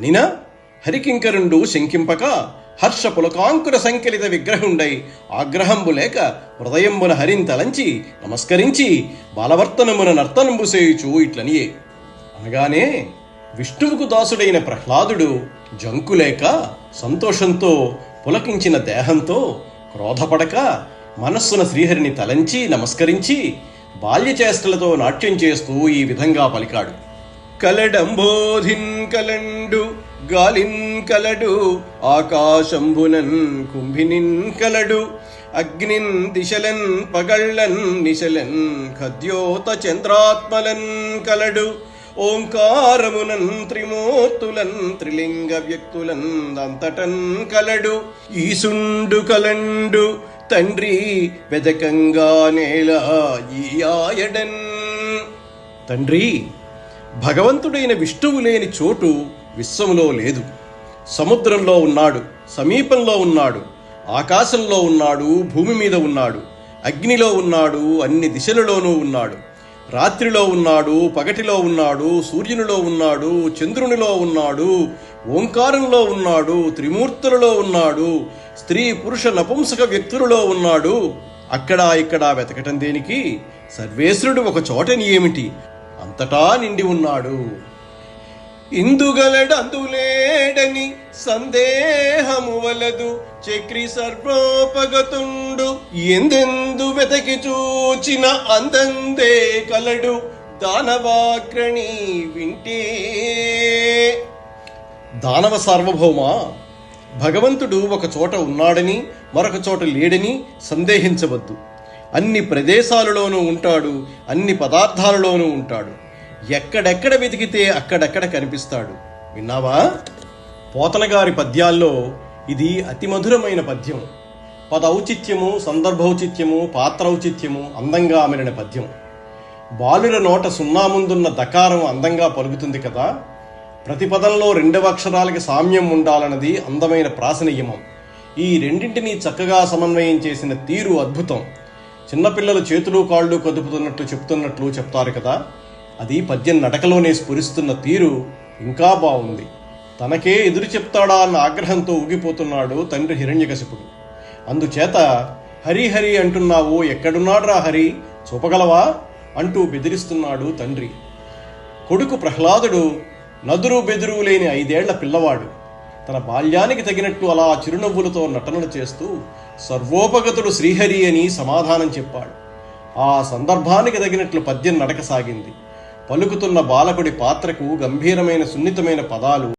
అనినా హరికింకరుండు శంకింపక హర్ష పులకాంకుర సంకలిత విగ్రహుండై ఆగ్రహంబు లేక హృదయంబున హరింతలంచి నమస్కరించి బాలవర్తనమున నర్తనంబు సేయుచు ఇట్లనియే. అనగానే విష్ణువుకు దాసుడైన ప్రహ్లాదుడు జంకులేక సంతోషంతో పులకించిన దేహంతో క్రోధపడక మనస్సున శ్రీహరిని తలంచి నమస్కరించి బాల్యచేష్టలతో నాట్యం చేస్తూ ఈ విధంగా పలికాడు. కలడంబోధిన్ కలండు గాలిన్ కలడు ఆకాశంబునన్ కుంభినిన్ కలడు అగ్నిన్ దిశలన్ పగళ్ళన్ నిశలన్ ఖద్యోత చంద్రాత్మలన్ కలడు ఓంకారమునన్ త్రిమూర్తులన్ త్రిలింగ వ్యక్తులన్ అంతటన్ కలడు ఈసుండు కలండు తండ్రి వెదకంగా నేల ఈయాయడన్. తండ్రి భగవంతుడైన విష్ణువు లేని చోటు విశ్వములో లేదు. సముద్రంలో ఉన్నాడు సమీపంలో ఉన్నాడు ఆకాశంలో ఉన్నాడు భూమి మీద ఉన్నాడు అగ్నిలో ఉన్నాడు అన్ని దిశలలోనూ ఉన్నాడు. రాత్రిలో ఉన్నాడు పగటిలో ఉన్నాడు సూర్యునిలో ఉన్నాడు చంద్రునిలో ఉన్నాడు ఓంకారంలో ఉన్నాడు త్రిమూర్తులలో ఉన్నాడు స్త్రీ పురుష నపుంసక వ్యక్తులలో ఉన్నాడు. అక్కడ ఇక్కడ వెతకటం దేనికి? సర్వేశ్వరుడు ఒక చోటని ఏమిటి? అంతటా నిండి ఉన్నాడు. ఇందుగలడందులేడని సందేహము వలదు. చక్రి సర్వోపగతుండు ఎందెందు వెతకి చూచిన అందందే కలడు. దానవాగ్రణి వింటే. దానవ సార్వభౌమ భగవంతుడు ఒక చోట ఉన్నాడని మరొక చోట లేడని సందేహించవద్దు. అన్ని ప్రదేశాలలోనూ ఉంటాడు అన్ని పదార్థాలలోనూ ఉంటాడు. ఎక్కడెక్కడ వెతికితే అక్కడెక్కడ కనిపిస్తాడు. విన్నావా? పోతనగారి పద్యాల్లో ఇది అతి మధురమైన పద్యం. పద ఔచిత్యము సందర్భౌచిత్యము పాత్రౌచిత్యము అందంగా అమరిన పద్యం. బాలుర నోట సున్నా ముందున్న దకారం అందంగా పలుకుతుంది కదా? ప్రతి పదంలో రెండవ అక్షరాలకి సామ్యం ఉండాలన్నది అందమైన ప్రాసనియమం. ఈ రెండింటినీ చక్కగా సమన్వయం చేసిన తీరు అద్భుతం. చిన్నపిల్లలు చేతులు కాళ్ళు కదుపుతున్నట్లు చెప్తున్నట్లు చెప్తారు కదా. అది పద్యం నడకలోనే స్ఫురిస్తున్న తీరు ఇంకా బాగుంది తనకే ఎదురు చెప్తాడా అన్న ఆగ్రహంతో ఊగిపోతున్నాడు తండ్రి హిరణ్యకశిపుడు. అందుచేత హరి హరి అంటున్నావు ఎక్కడున్నాడ్రా హరి? చూపగలవా? అంటూ బెదిరిస్తున్నాడు తండ్రి. కొడుకు ప్రహ్లాదుడు నదురు బెదురు లేని ఐదేళ్ళ పిల్లవాడు. తన బాల్యానికి తగినట్టు అలా చిరునవ్వులతో నటనలు చేస్తూ సర్వోపగతుడు శ్రీహరి అని సమాధానం చెప్పాడు. ఆ సందర్భానికి తగినట్లు పద్యం నడక సాగింది. పలుకుతున్న బాలకుడి పాత్రకు గంభీరమైన సున్నితమైన పదాలు